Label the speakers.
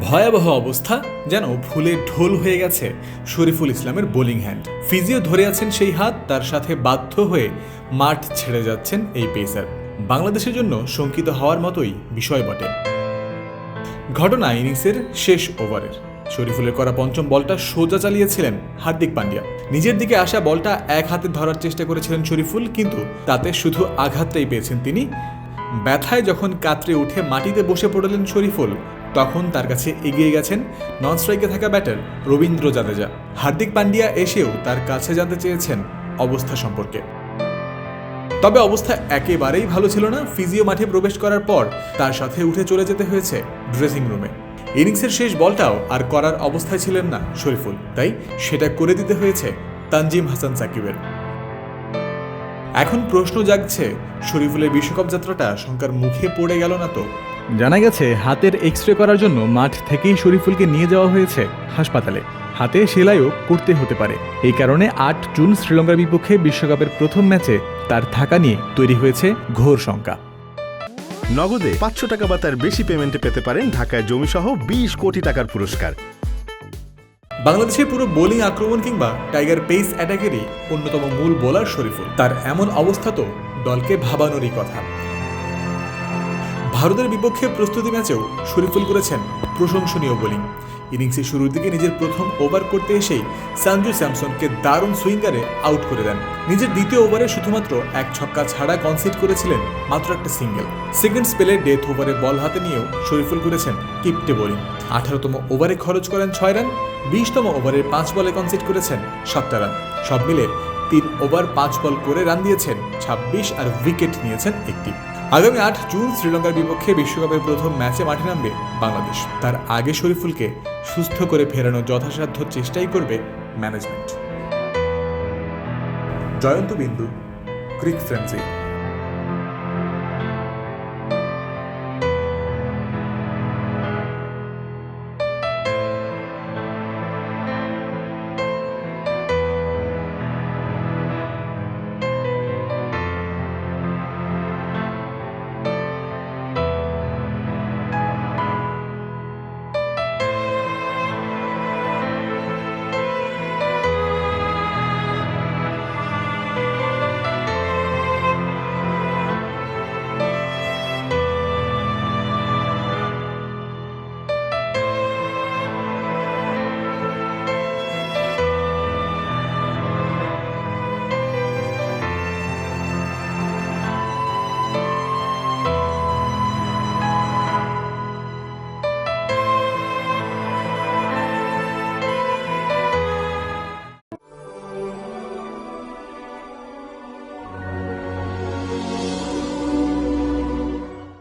Speaker 1: ভয়াবহ অবস্থা যেন ফুলে ঢোল হয়ে গেছে শরীফুল ইসলামের বোলিং হ্যান্ড। ফিজিও ধরে আছেন সেই হাত, তার সাথে বাধ্য হয়ে মাঠ ছেড়ে যাচ্ছেন এই পেসার। বাংলাদেশের জন্য শঙ্কিত হওয়ার মতোই বিষয় বটে। ঘটনা ইনিংসের শেষ ওভারের। শরীফুলের করা পঞ্চম বলটা সোজা চালিয়েছিলেন হার্দিক পান্ডিয়া। নিজের দিকে আসা বলটা এক হাতে ধরার চেষ্টা করেছিলেন শরীফুল, কিন্তু তাতে শুধু আঘাতটাই পেয়েছেন তিনি। ব্যথায় যখন কাতরে উঠে মাটিতে বসে পড়লেন শরীফুল তখন তার কাছে এগিয়ে গেছেন নন স্ট্রাইকে থাকা ব্যাটার রবীন্দ্র জাদেজা। হার্দিক পান্ডিয়া এসেও তার কাছে জানতে চেয়েছেন অবস্থা সম্পর্কে। তবে অবস্থা একেবারেই ভালো ছিল না। ফিজিও মাঠে প্রবেশ করার পর তার সাথে উঠে চলে যেতে হয়েছে ড্রেসিং রুমে। ইনিংসের শেষ বলটাও আর করার অবস্থায় ছিলেন না শরীফুল। তাই সেটা করে দিতে হয়েছে তানজিম হাসান সাকিবের। এখন প্রশ্ন জাগছে, শরীফুলের বিশ্বকাপ যাত্রাটা শঙ্কার মুখে পড়ে গেল না তো? জানা গেছে হাতের এক্স রে করার জন্য মাঠ থেকেই শরীফুলকে নিয়ে যাওয়া হয়েছে হাসপাতালে। হাতে সেলাইও করতে হতে পারে। এই কারণে আট জুন শ্রীলঙ্কার বিপক্ষে বিশ্বকাপের প্রথম ম্যাচে তার থাকা নিয়ে তৈরি হয়েছে ঘোর শঙ্কা।
Speaker 2: নগদে পাঁচশো টাকা বা তার বেশি পেমেন্টে পেতে পারেন ঢাকায় জমিসহ বিশ কোটি টাকার পুরস্কার।
Speaker 1: বাংলাদেশের পুরো বোলিং আক্রমণ কিংবা টাইগার পেস অ্যাটাকেরই অন্যতম মূল বোলার শরীফুল। তার এমন অবস্থা তো দলকে ভাবানোরই কথা। ভারতের বিপক্ষে প্রস্তুতি ম্যাচেও শরীফুল করেছেন প্রশংসনীয় বোলিং। ইনিংসের শুরুর দিকে নিজের প্রথম ওভার করতে এসেই সানজু স্যামসনকে দারুণ সুইঙ্গারে আউট করে দেন। নিজের দ্বিতীয় ওভারে শুধুমাত্র এক ছক্কা ছাড়া কনসিড করেছিলেন মাত্র একটা সিঙ্গেল। সেকেন্ড স্পেলে ডেথ ওভারে বল হাতে নিয়েও শরীফুল করেছেন কিপটে বোলিং। আঠারোতম ওভারে খরচ করেন ছয় রান, বিশতম ওভারে পাঁচ বলে কনসিড করেছেন সাতটা রান। সব মিলে তিন ওভার পাঁচ বল করে রান দিয়েছেন ছাব্বিশ আর উইকেট নিয়েছেন একটি। আগামী আট জুন শ্রীলঙ্কার বিপক্ষে বিশ্বকাপের প্রথম ম্যাচে মাঠে নামবে বাংলাদেশ। তার আগে শরীফুলকে সুস্থ করে ফেরানো যথাসাধ্য চেষ্টাই করবে ম্যানেজমেন্ট জয়ন্ত বিন্দু ক্রিক ফ্রেন্সি